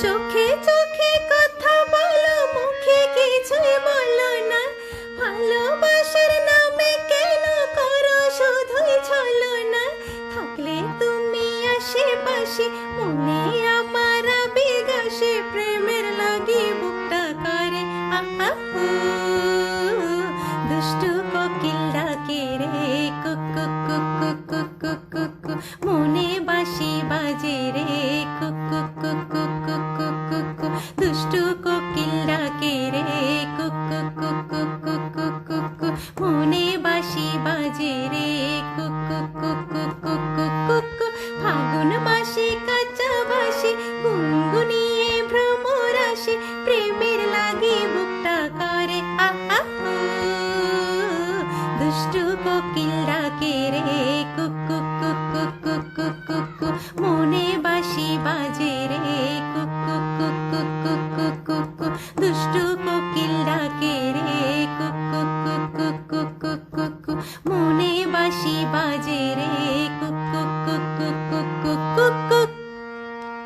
চোখে চোখে কথা বলো, মুখে কিছুই বলো না। ভালোবাসার নামে কেন করো, শুধুই না। থাকলে তুমি আশেপাশে, মনে আমার প্রেমের লাগি বুকটা করে। দুষ্টু কোকিল ডাকে রে কুক কুক কুক কুক কুক মনে বাসি বাজে রে। মনে বাসি বাজে রে কুকু কুকু কুকু কুকু ফাগুন মাসে কাঁচা বাসি গুনগুনিয়ে ভ্রমর আসে প্রেমের লাগে বুকটা করে আহা দুষ্টু কোকিল ডাকে রে কুকু কুকু কুকু কুকু মনে বাসি বাজে রে